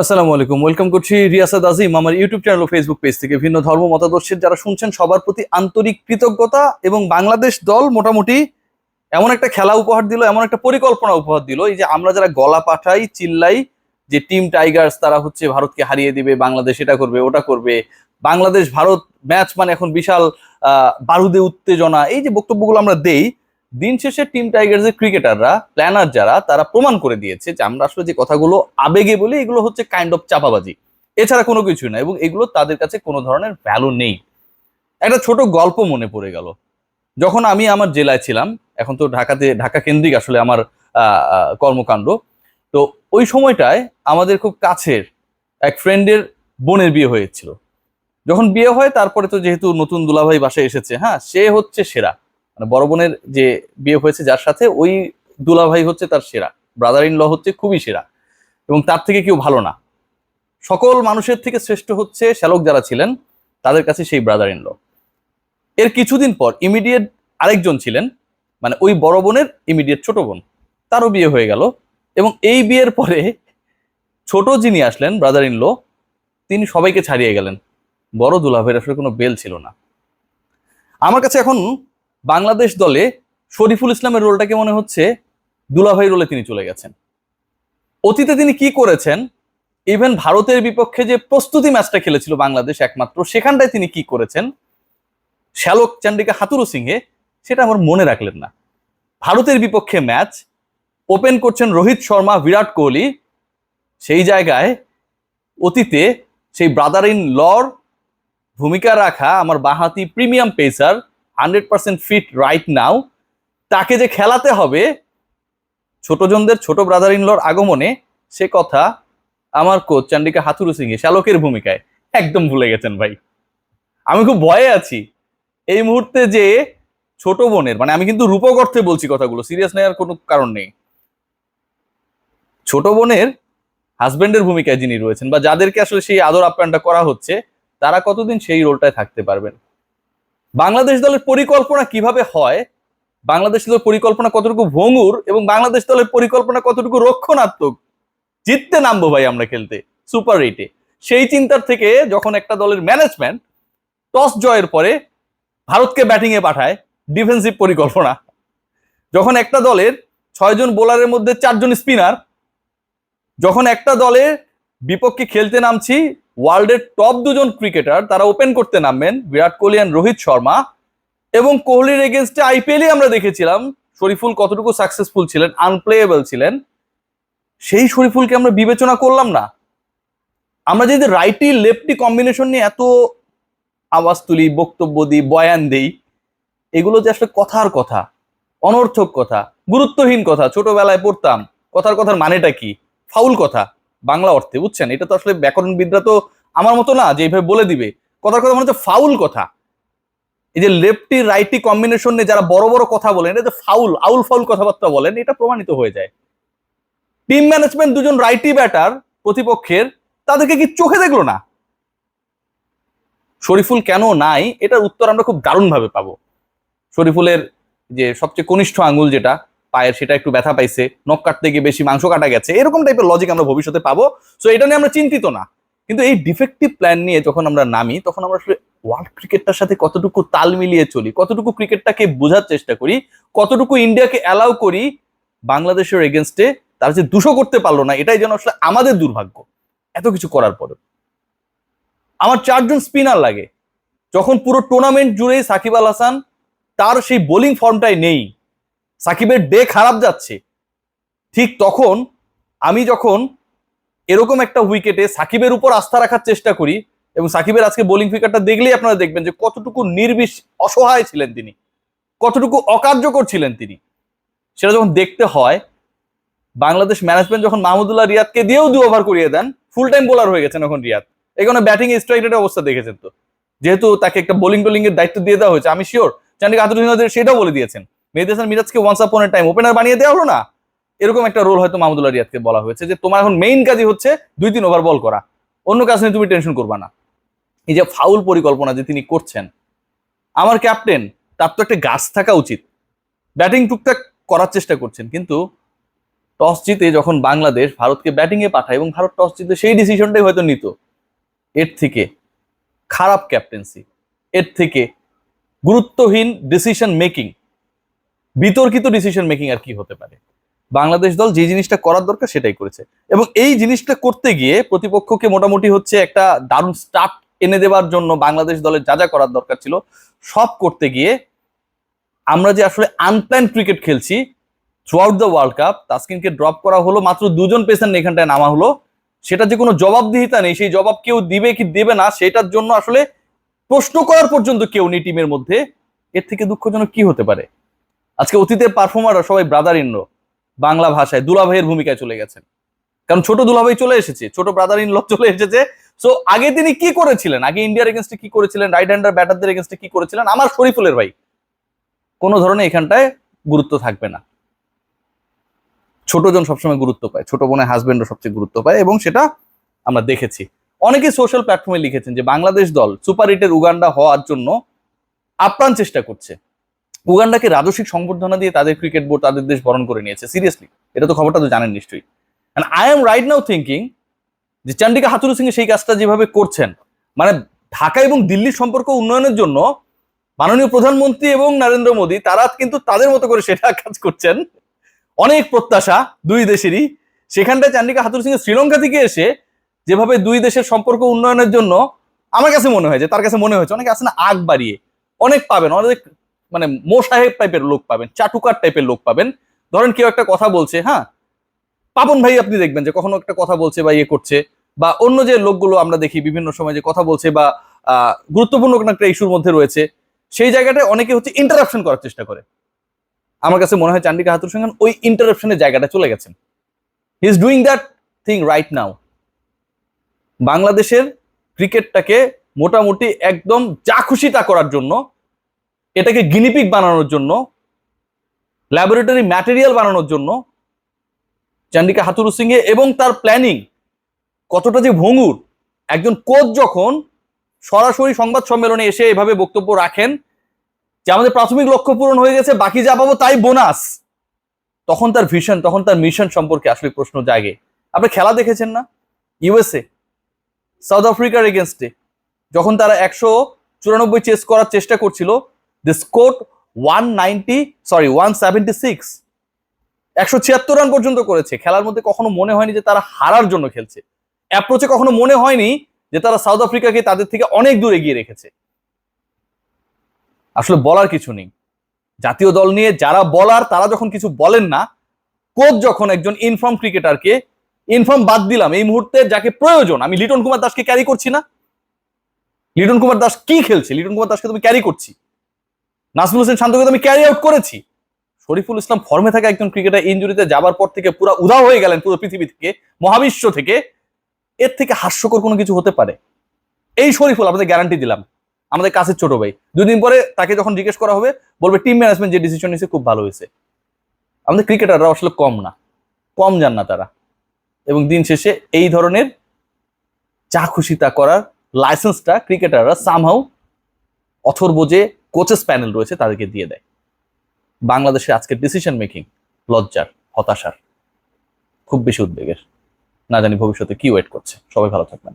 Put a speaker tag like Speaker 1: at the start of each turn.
Speaker 1: আসসালামু আলাইকুম। ওয়েলকাম করছি রিয়াসাদ আজিম, আমার ইউটিউব চ্যানেল ও ফেসবুক পেজ থেকে। ভিন্ন ধর্ম, মতাদর্শের যারা শুনছেন, সবার প্রতি আন্তরিক কৃতজ্ঞতা এবং বাংলাদেশ দল মোটামুটি এমন একটা খেলা উপহার দিল, এমন একটা পরিকল্পনা উপহার দিল। এই যে আমরা যারা গলা পাঠাই, চিল্লাই, যে টিম টাইগার্স তারা হচ্ছে ভারতকে হারিয়ে দিবে, বাংলাদেশ এটা করবে, ওটা করবে। বাংলাদেশ ভারত ম্যাচ মানে এখন বিশাল বারুদে উত্তেজনা। এই যে বক্তব্যগুলো আমরা দেই দিন শেষে টিম টাইগার্সের ক্রিকেটাররা, প্ল্যানার যারা, তারা প্রমাণ করে দিয়েছে যে আমরা আসলে যে কথাগুলো আবেগে বলি, এগুলো হচ্ছে কাইন্ড অফ চাপাবাজি। এছাড়া কোনো কিছুই না এবং এগুলো তাদের কাছে কোনো ধরনের ভ্যালু নেই। একটা ছোট গল্প মনে পড়ে গেল। যখন আমি আমার জেলায় ছিলাম, এখন তো ঢাকাতে, ঢাকা কেন্দ্রিক আসলে আমার কর্মকাণ্ড, তো ওই সময়টায় আমাদের খুব কাছের এক ফ্রেন্ডের বোনের বিয়ে হয়েছিল। যখন বিয়ে হয়, তারপরে তো যেহেতু নতুন দুলাভাই বাসায় এসেছে হ্যাঁ সে হচ্ছে সেরা। মানে বড় বোনের যে বিয়ে হয়েছে যার সাথে, ওই দুলাভাই হচ্ছে তার সেরা। ব্রাদার ইন ল হচ্ছে খুবই সেরা। এবং তার থেকে কেউ ভালো না। সকল মানুষের থেকে শ্রেষ্ঠ হচ্ছে শ্যালক যারা ছিলেন, তাদের কাছে সেই ব্রাদার ইন ল এর কিছুদিন পর ইমিডিয়েট আরেকজন ছিলেন মানে ওই বড় বোনের ইমিডিয়েট ছোট বোন। তারও বিয়ে হয়ে গেল এবং এই বিয়ের পরে ছোট যিনি আসলেন ব্রাদার ইন ল তিনি সবাইকে ছাড়িয়ে গেলেন। বড় দুলাভাইয়ের আসলে কোনো বেল ছিল না। আমার কাছে এখন বাংলাদেশ দলে শরীফুল ইসলামের রোলটাকে মনে হচ্ছে? দুলাভাই রোলে তিনি চলে গেছেন। অতীতে তিনি কি করেছেন? ইভেন ভারতের বিপক্ষে যে প্রস্তুতি ম্যাচটা খেলেছিল বাংলাদেশ একমাত্র, সেখানটায় তিনি কি করেছেন? শ্যালক চান্ডিকা হাতুরু সিংহে, সেটা আমার মনে রাখলেন না। ভারতের বিপক্ষে ম্যাচ, ওপেন করছেন রোহিত শর্মা, বিরাট কোহলি। সেই জায়গায় অতীতে সেই ব্রাদার ইন লর ভূমিকা রাখা আমার বাহাতি premium pacer hundred percent fit right now তাকে যে খেলাতে হবে, ছোটজনদের, ছোট ব্রাদার ইন লর আগমনে, সে কথা আমার কোচ চান্ডিকা হাথুরু সিংহে শ্যালকের ভূমিকায় একদম ভুলে গেছেন ভাই। আমি খুব ভয়ে আছি এই মুহূর্তে যে ছোট বোনের মানে আমি কিন্তু রূপক অর্থে বলছি কথাগুলো সিরিয়াস নেওয়ার কোনো কারণ নেই। ছোট বোনের হাজবেন্ডের ভূমিকায় যিনি রয়েছেন বা যাদেরকে আসলে সেই আদর আপ্যায়নটা করা হচ্ছে, তারা কতদিন সেই রোলটায় থাকতে পারবেন? বাংলাদেশ দলের পরিকল্পনা কীভাবে হয়? বাংলাদেশ দলের পরিকল্পনা কতটুকু ভঙ্গুর এবং বাংলাদেশ দলের পরিকল্পনা কতটুকু রক্ষণাত্মক? জিততে নামবো ভাই আমরা খেলতে, সুপার এইটে সেই চিন্তার থেকে যখন একটা দলের ম্যানেজমেন্ট টস জয়ের পরে ভারতকে ব্যাটিং এ পাঠায় ডিফেন্সিভ পরিকল্পনা। যখন একটা দলের ছয়জন বোলারের মধ্যে চারজন স্পিনার যখন একটা দলের বিপক্ষে খেলতে নামছি ওয়ার্ল্ডের টপ দুজন ক্রিকেটার তারা ওপেন করতে নামবেন বিরাট কোহলি অ্যান্ড রোহিত শর্মা এবং কোহলির এগেনস্টে আইপিএলে আমরা দেখেছিলাম শরীফুল কতটুকু সাকসেসফুল ছিলেন আনপ্লেয়েবল ছিলেন। সেই শরীফুলকে আমরা বিবেচনা করলাম না। আমরা যদি রাইটি লেফটি কম্বিনেশন নিয়ে এত আওয়াজ তুলি, বক্তব্য দিই, বয়ান দেই, এগুলো যে আসলে কথার কথা, অনর্থক কথা, গুরুত্বহীন কথা, ছোটবেলায় পড়তাম, কথার কথার মানেটা কি? ফাউল কথা। বাংলা অর্থে, বুঝছেন? এটা তো আসলে ব্যাকরণবিদরা তো আমার মতো না যে এইভাবে বলে দিবে। কথার কথা মানে হচ্ছে ফাউল কথা। এই যে লেফটি রাইটি কম্বিনেশন নিয়ে যারা বড় বড় কথা বলেন, এটা যে ফাউল, আউল ফাউল কথাবার্তা বলেন, এটা প্রমাণিত হয়ে যায়। টিম ম্যানেজমেন্ট দুজন রাইটি ব্যাটার প্রতিপক্ষের, তাদেরকে কি চোখে দেখল না? শরীফুল কেন নাই? এটার উত্তর আমরা খুব দারুণভাবে পাবো। শরীফুলের যে সবচেয়ে কনিষ্ঠ আঙ্গুল যেটা পায়ের সেটা একটু ব্যথা পাইছে, নখ কাটতে গিয়ে বেশি মাংস কাটা গেছে, এরকম টাইপের লজিক আমরা ভবিষ্যতে পাবো। সো এটা নিয়ে আমরা চিন্তিত না। কিন্তু এই ডিফেক্টিভ প্ল্যান নিয়ে যখন আমরা নামি, তখন আমরা আসলে ওয়ার্ল্ড ক্রিকেটটার সাথে কতটুকু তাল মিলিয়ে চলি, কতটুকু ক্রিকেটটাকে বোঝার চেষ্টা করি, কতটুকু ইন্ডিয়াকে অ্যালাউ করি, বাংলাদেশের এগেনস্টে তারা যে দুশো করতে পারল না, এটাই যেন আসলে আমাদের দুর্ভাগ্য। এত কিছু করার পরে আমার চারজন স্পিনার লাগে। যখন পুরো টুর্নামেন্ট জুড়েই সাকিব আল হাসান, তার সেই বোলিং ফর্মটাই নেই। সাকিবের ডে খারাপ যাচ্ছে, ঠিক তখন আমি যখন এরকম একটা উইকেটে সাকিবের উপর আস্থা রাখার চেষ্টা করি এবং সাকিবের আজকে বোলিং ফিকারটা দেখলেই আপনারা দেখবেন যে কতটুকু নির্বিষ, অসহায় ছিলেন তিনি, কতটুকু অকার্যকর ছিলেন তিনি। সেটা যখন দেখতে হয়, বাংলাদেশ ম্যানেজমেন্ট যখন মাহমুদুল্লাহ রিয়াদকে দিয়েও দু ওভার করিয়ে দেন ফুল টাইম বোলার হয়ে গেছেন এখন রিয়াদ। এখানে ব্যাটিং স্ট্রাইক রেটের অবস্থা দেখেছেন তো। যেহেতু তাকে একটা বোলিং টোলিং এর দায়িত্ব দিয়ে দেওয়া হয়েছে, আমি শিওর চান্ডিকা আতুর সেটাও বলে দিয়েছেন। Mehedi মিরাজকে once upon a time opener বানিয়ে দেওয়া হলো না? এরকম একটা রোল হয়তো মাহমুদুল্লাহ রিয়াদকে বলা হয়েছে যে তোমার এখন মেইন কাজই হচ্ছে দুই তিন ওভার বল করা। অন্য কাজ নিয়ে তুমি টেনশন করবা না। এই যে ফাউল পরিকল্পনা যে তিনি করছেন, আমার ক্যাপ্টেন তার তো একটা গাছ থাকা উচিত। ব্যাটিং টুকটাক করার চেষ্টা করছেন, কিন্তু টস জিতে যখন বাংলাদেশ ভারতকে ব্যাটিং এ পাঠায় এবং ভারত টস জিতে সেই ডিসিশনটাই হয়তো নিত। এর থেকে খারাপ ক্যাপ্টেন্সি এর থেকে গুরুত্বহীন ডিসিশন মেকিং বিতর্কিত ডিসিশন মেকিং আর কি হতে পারে। বাংলাদেশ দল যে জিনিসটা করার দরকার সেটাই করেছে। এবং এই জিনিসটা করতে গিয়ে প্রতিপক্ষকে মোটামুটি হচ্ছে একটা দারুণ স্টার্ট এনে দেওয়ার জন্য বাংলাদেশ দলের যা যা করার দরকার ছিল, সব করতে গিয়ে আমরা যে আসলে আনপ্ল্যান ক্রিকেট খেলছি through out the world cup তাসকিনকে ড্রপ করা হলো, মাত্র দুজন পেসার এখানটায় নামা হলো, সেটা যে কোনো জবাবদিহিতা নেই, সেই জবাব কেউ দিবে কি দেবে না, সেটার জন্য আসলে প্রশ্ন করার পর্যন্ত কেউ নেই টিমের মধ্যে, এর থেকে দুঃখজনক কি হতে পারে? আজকে অতীতের পারফর্মাররা সবাই ব্রাদার ইন বাংলা ভাষায় দুলাভাইয়ের ভূমিকায় চলে গেছেন। কারণ ছোট দুলাভাই চলে এসেছে, ছোট ব্রাদার ইন চলে এসেছে। সো আগে তিনি কি করেছিলেন? আগে ইন্ডিয়ার এগেনস্টে কি করেছিলেন? রাইট হ্যান্ডার ব্যাটারদের এগেনস্টে কি করেছিলেন? আমার শরীফুলের ভাই, কোনো ধরনের এখানটায় গুরুত্ব থাকবে না। ছোটজন সবসময় গুরুত্ব পায়, ছোট বোনের হাজবেন্ডও সবচেয়ে গুরুত্ব পায় এবং সেটা আমরা দেখেছি। অনেকে সোশ্যাল প্ল্যাটফর্মে লিখেছেন যে বাংলাদেশ দল সুপার হিটের উগান্ডা হওয়ার জন্য আপ্রাণ চেষ্টা করছে। উগান্ডাকে রাজস্বিক সংবর্ধনা দিয়ে তাদের ক্রিকেট বোর্ড তাদের দেশ বরণ করে নিয়েছে। সিরিয়াসলি এটা তো খবরটা তো জানেন নিশ্চয়ই। I am right now thinking যে চন্ডিকা হাতুরু সিং সেই কাজটা যেভাবে করছেন মানে ঢাকা এবং দিল্লির সম্পর্ক উন্নয়নের জন্য মাননীয় প্রধানমন্ত্রী এবং নরেন্দ্র মোদী, তারা কিন্তু তাদের মতো করে সেটা কাজ করছেন। অনেক প্রত্যাশা দুই দেশেরই। সেখানটায় চান্ডিকা হাতুর সিং শ্রীলঙ্কা থেকে এসে যেভাবে দুই দেশের সম্পর্ক উন্নয়নের জন্য আমার কাছে মনে হয় যে, তার কাছে মনে হয়েছে, অনেকে আছে না আগ বাড়িয়ে, অনেক পাবেন, অনেক মানে মোসাহেব টাইপের লোক পাবেন, চাটুকার টাইপের লোক পাবেন। ধরেন কেউ একটা কথা বলছে হ্যাঁ? পাবন ভাই আপনি দেখবেন যে কখনো একটা কথা বলছে বা ইয়ে করছে, বা অন্য যে লোকগুলো আমরা দেখি বিভিন্ন সময় যে কথা বলছে বা গুরুত্বপূর্ণ কোনো একটা ইস্যুর মধ্যে রয়েছে, সেই জায়গাটায় অনেকে হচ্ছে ইন্টারাপশন করার চেষ্টা করে। আমার কাছে মনে হয় চান্ডিকা হাতুর সঙ্গে ওই ইন্টারাপশনের জায়গাটা চলে গেছেন। He is doing that thing right now বাংলাদেশের ক্রিকেটটাকে মোটামুটি একদম যা খুশি তা করার জন্য এটাকে গিনিপিক বানানোর জন্য ল্যাবরেটরি ম্যাটেরিয়াল বানানোর জন্য, চান্ডিকা হাতুরু সিংহে এবং তার প্ল্যানিং কতটা যে ভঙ্গুর। একজন কোচ যখন সরাসরি সংবাদ সম্মেলনে এসে এভাবে বক্তব্য রাখেন, যে আমাদের প্রাথমিক লক্ষ্য পূরণ হয়ে গেছে, বাকি যা পাবো তাই বোনাস তখন তার ভিশন তখন তার মিশন সম্পর্কে আসলে প্রশ্ন জাগে। আপনি খেলা দেখেছেন না? ইউএসএ সাউথ আফ্রিকার এগেনস্টে যখন তারা একশো চুরানব্বই চেস করার চেষ্টা করছিল the quote one ninety sorry one seventy six একশো ছিয়াত্তর রান পর্যন্ত করেছে। খেলার মধ্যে কখনো মনে হয়নি যে তারা হারার জন্য খেলছে। অ্যাপ্রোচে কখনো মনে হয়নি যে তারা সাউথ আফ্রিকাকে তাদের থেকে অনেক দূর এগিয়ে রেখেছে। আসলে বলার কিছু নেই। জাতীয় দল নিয়ে যারা বলার, তারা যখন কিছু বলেন না, কোচ যখন একজন ইনফর্ম ক্রিকেটারকে ইনফর্ম বাদ দিলাম, এই মুহূর্তে যাকে প্রয়োজন, আমি লিটন কুমার দাসকে ক্যারি করছি না। লিটন কুমার দাস কি খেলছে? লিটন কুমার দাসকে তুমি ক্যারি করছি। নাজমুল হোসেন শান্তকে আমি ক্যারি আউট করেছি। শরীফুল ইসলাম ফর্মে থাকা একজন ক্রিকেটার ইঞ্জুরিতে যাবার পর থেকে পুরো উধাও হয়ে গেলেন পুরো পৃথিবী থেকে, মহাবিশ্ব থেকে। এর থেকে হাস্যকর কোনো কিছু হতে পারে? এই শরীফুল আপনাদের গ্যারান্টি দিলাম। আমাদের কাছের ছোট ভাই। দুদিন পরে তাকে যখন জিজ্ঞেস করা হবে, বলবে টিম ম্যানেজমেন্ট যে ডিসিশন নিয়েছে খুব ভালো হয়েছে। আমাদের ক্রিকেটাররা আসলে কম না। কম যান না তারা। এবং দিন শেষে এই ধরনের যা খুশি তা করার লাইসেন্সটা ক্রিকেটাররা সামহাউ অথর্ব যে কোচেস প্যানেল রয়েছে, তাদেরকে দিয়ে দেয়। বাংলাদেশের আজকের ডিসিশন মেকিং লজ্জার, হতাশার, খুব বেশি উদ্বেগের। না জানি ভবিষ্যতে কি ওয়েট করছে। সবাই ভালো থাকবেন।